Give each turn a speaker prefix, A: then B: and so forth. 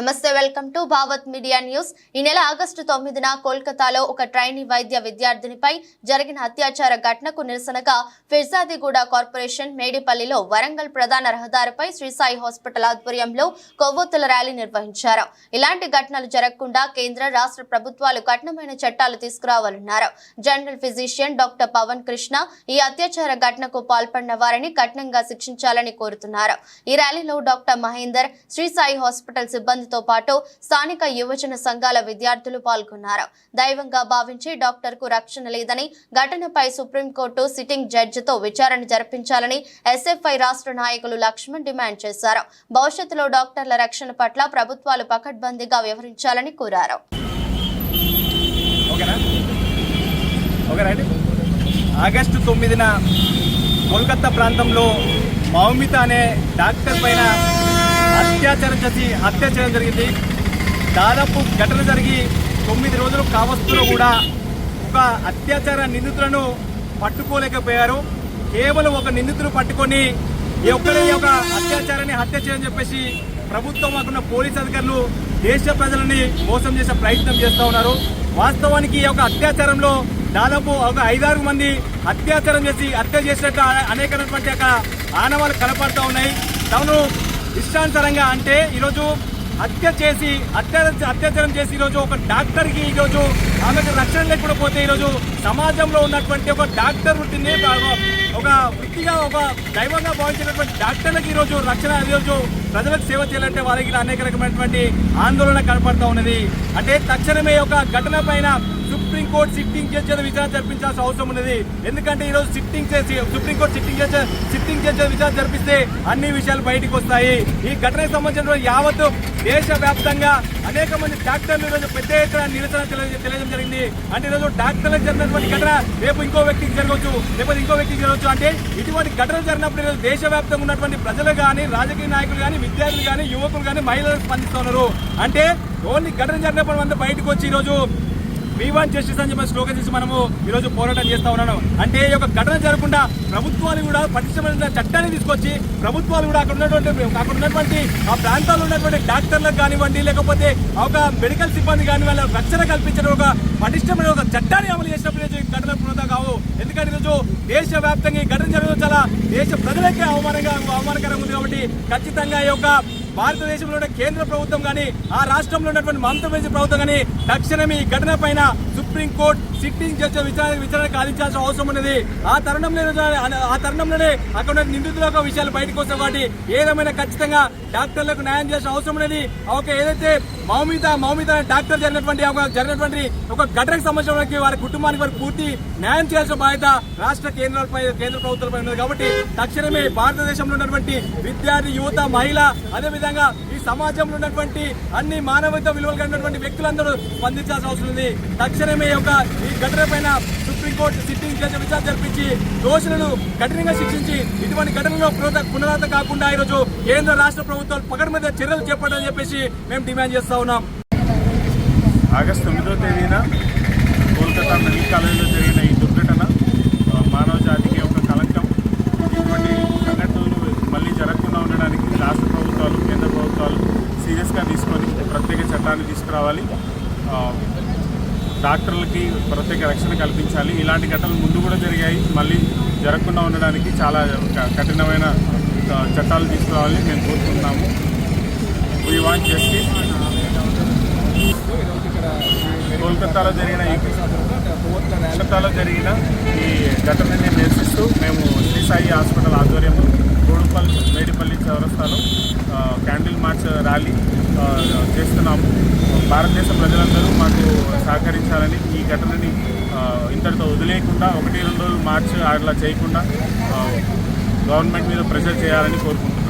A: నమస్తే welcome to Bhavath media news. ఈ నెల ఆగస్టు తొమ్మిదిన కోల్కతాలో ఒక ట్రైనీ వైద్య విద్యార్థినిపై జరిగిన అత్యాచార ఘటనకు నిరసనగా ఫిర్జాదిగూడ కార్పొరేషన్ మేడిపల్లిలో వరంగల్ ప్రధాన రహదారిపై శ్రీసాయి హాస్పిటల్ ఆధ్వర్యంలో కొవ్వొత్తుల ర్యాలీ నిర్వహించారు. ఇలాంటి ఘటనలు జరగకుండా కేంద్ర రాష్ట్ర ప్రభుత్వాలు కఠినమైన చట్టాలు తీసుకురావాలన్నారు. General physician doctor Pavan Krishna ఈ అత్యాచార ఘటనకు పాల్పడిన వారిని కఠినంగా శిక్షించాలని కోరుతున్నారు. ఈ ర్యాలీలో డాక్టర్ మహేందర్ శ్రీసాయి హాస్పిటల్ సిబ్బంది సిబ్బందితో పాటు స్థానిక యువజన సంఘాల విద్యార్థులు పాల్గొన్నారు. దైవంగా భావించి డాక్టర్కు రక్షణ లేదని ఘటనపై సుప్రీంకోర్టు సిట్టింగ్ జడ్జితో విచారణ జరిపించాలని ఎస్ఎఫ్ఐ రాష్ట్ర నాయకులు లక్ష్మణ్ డిమాండ్ చేశారు. భవిష్యత్తులో డాక్టర్ల రక్షణ పట్ల ప్రభుత్వాలు పకడ్బందీగా వ్యవహరించాలని కోరారు.
B: ఆగస్టు తొమ్మిదిన కోల్కతా ప్రాంతంలో మౌమిత అనే డాక్టర్ పైన అత్యాచారం చేసి హత్య చేయడం జరిగింది. దాదాపు ఘటన జరిగి తొమ్మిది రోజులు కావస్తులో కూడా ఒక అత్యాచార నిందితులను పట్టుకోలేకపోయారు. కేవలం ఒక నిందితులు పట్టుకొని ఈ ఒక్కడే యొక్క అత్యాచారాన్ని హత్య చేయని చెప్పేసి ప్రభుత్వం మాకున్న పోలీస్ అధికారులు దేశ ప్రజలని మోసం చేసే ప్రయత్నం చేస్తూ ఉన్నారు. వాస్తవానికి ఈ యొక్క అత్యాచారంలో దాదాపు ఒక ఐదారు మంది అత్యాచారం చేసి హత్య చేసినట్టు అనేకమైనటువంటి యొక్క ఆనవాలు కనపడుతూ ఉన్నాయి. తమను ఇష్టానుసారంగా అంటే ఈరోజు హత్య చేసి అత్యాచారం అత్యాచారం చేసి ఈరోజు ఒక డాక్టర్కి ఈరోజు ఆమెకు రక్షణ లేకుండా పోతే ఈరోజు సమాజంలో ఉన్నటువంటి ఒక డాక్టర్ వృత్తిని ఒక వృత్తిగా ఒక దైవంగా భావించినటువంటి డాక్టర్లకు ఈరోజు రక్షణ ఈరోజు ప్రజలకు సేవ చేయాలంటే వారికి అనేక రకమైనటువంటి ఆందోళన కనపడతా ఉన్నది. అంటే తక్షణమే ఒక ఘటన పైన సుప్రీంకోర్టు సిట్టింగ్ జడ్జి విచారణ జరిపించాల్సిన అవసరం ఉన్నది. ఎందుకంటే ఈరోజు సిట్టింగ్ చేసి supreme court sitting judge sitting judge విచారణ జరిపిస్తే అన్ని విషయాలు బయటకు వస్తాయి. ఈ ఘటనకు సంబంధించిన యావత్ దేశ వ్యాప్తంగా అనేక మంది డాక్టర్లు ఈరోజు పెద్ద ఎత్తున నిరసన తెలియజేయడం జరిగింది. అంటే ఈరోజు డాక్టర్లకు జరిగినటువంటి ఘటన రేపు ఇంకో వ్యక్తికి జరగవచ్చు రేపు ఇంకో వ్యక్తికి జరగవచ్చు. అంటే ఇటువంటి ఘటనలు జరిగినప్పుడు ఈరోజు దేశవ్యాప్తంగా ఉన్నటువంటి ప్రజలు కానీ రాజకీయ నాయకులు కానీ విద్యార్థులు కానీ యువకులు కానీ మహిళలు స్పందిస్తున్నారు అంటే ఓన్లీ ఘటన జరిగినప్పుడు అంతా బయటకు వచ్చి ఈరోజు వీవాన్ జస్టిస్ అని చెప్పి స్లోగన్ చేసి మనము ఈరోజు పోరాటం చేస్తా ఉన్నాను. అంటే ఈ యొక్క ఘటన జరగకుండా ప్రభుత్వాలు కూడా పటిష్టమైన చట్టాన్ని తీసుకొచ్చి ప్రభుత్వాలు కూడా అక్కడ ఉన్నటువంటి అక్కడ ఉన్నటువంటి ఆ ప్రాంతాల్లో ఉన్నటువంటి డాక్టర్లకు కానివ్వండి లేకపోతే ఒక మెడికల్ సిబ్బంది కానీ వాళ్ళ రక్షణ కల్పించడం ఒక పటిష్టమైన ఒక చట్టాన్ని అమలు చేసినప్పుడు ఘటన పునరుద్ధ కావు. ఎందుకంటే ఈరోజు దేశ వ్యాప్తంగా ఈ ఘటన జరగడం చాలా దేశ ప్రజలకే అవమానంగా అవమానకరంగా ఉంది కాబట్టి ఖచ్చితంగా ఈ యొక్క భారతదేశంలో కేంద్ర ప్రభుత్వం కానీ ఆ రాష్ట్రంలో ఉన్నటువంటి మంత్రి ప్రభుత్వం కానీ తక్షణమే ఈ ఘటన పైన సుప్రీంకోర్టు సిట్టింగ్ జడ్జి విచారణ విచారణ కాలించాల్సిన అవసరం ఉన్నది. ఆ తరుణంలో ఆ తరుణంలోనే అక్కడ నిందితుల యొక్క విషయాలు బయటకు వస్తాయి వాటి ఏదేమైనా ఖచ్చితంగా డాక్టర్లకు న్యాయం చేసిన అవసరం ఉన్నది. ఒక ఏదైతే మౌమిత మౌమిత డాక్టర్ జరిగినటువంటి ఒక జరిగినటువంటి ఒక ఘటనకు సంబంధించిన వారి కుటుంబానికి వారికి పూర్తి న్యాయం చేయాల్సిన బాధ్యత రాష్ట్ర కేంద్రాలపై కేంద్ర ప్రభుత్వాలపై ఉన్నది. కాబట్టి తక్షణమే భారతదేశంలో ఉన్నటువంటి విద్యార్థి యువత మహిళ అదేవిధంగా ఈ సమాజంలో ఉన్నటువంటి అన్ని మానవత విలువలు కలిగినటువంటి వ్యక్తులందరూ స్పందించాల్సిన అవసరం ఉంది. తక్షణమే ఈ యొక్క ఈ ఘటన పైన సుప్రీంకోర్టు సిట్టింగ్ జడ్జి విచారణ జరిపించి దోషులను కఠినంగా శిక్షించి ఇటువంటి ఘటనలో పునరాత పునరావృత కాకుండా ఈరోజు కేంద్ర రాష్ట్ర ప్రభుత్వాలు పకడ్ మీద చర్యలు చేపట్టాలని చెప్పేసి మేము డిమాండ్ చేస్తా ఉన్నాం.
C: ఆగస్టు తొమ్మిదో తేదీన కోల్కతా మెడికల్ కాలేజీలో జరిగిన ఈ దుర్ఘటన మానవ జాతికి ఒక కలంకం. ఇటువంటి సంఘటనలు మళ్ళీ జరగకుండా ఉండడానికి రాష్ట్ర ప్రభుత్వాలు కేంద్ర ప్రభుత్వాలు సీరియస్గా తీసుకొని ప్రత్యేక చట్టాన్ని తీసుకురావాలి. డాక్టర్లకి ప్రత్యేక రక్షణ కల్పించాలి. ఇలాంటి ఘటనలు ముందు కూడా జరిగాయి. మళ్ళీ జరగకుండా ఉండడానికి చాలా కఠినమైన చట్టాలు తీసుకురావాలని మేము కోరుకుంటున్నాము. వీ వాంట్ జస్టిస్ కోల్కతాలో జరిగిన కోల్కతాలో జరిగిన ఈ ఘటనని నిరసిస్తూ మేము శ్రీ సాయి హాస్పిటల్ ఆధ్వర్యంలో గోడుపల్లి మేడిపల్లి చౌరస్తాలో క్యాండిల్ మార్చ్ ర్యాలీ చేస్తున్నాము. భారతదేశ ప్రజలందరూ మాకు సహకరించాలని ఈ ఘటనని ఇంతటితో వదిలేయకుండా ఒకటి రెండు రోజులు మార్చి అట్లా చేయకుండా గవర్నమెంట్ మీద ప్రెషర్ చేయాలని కోరుకుంటున్నాను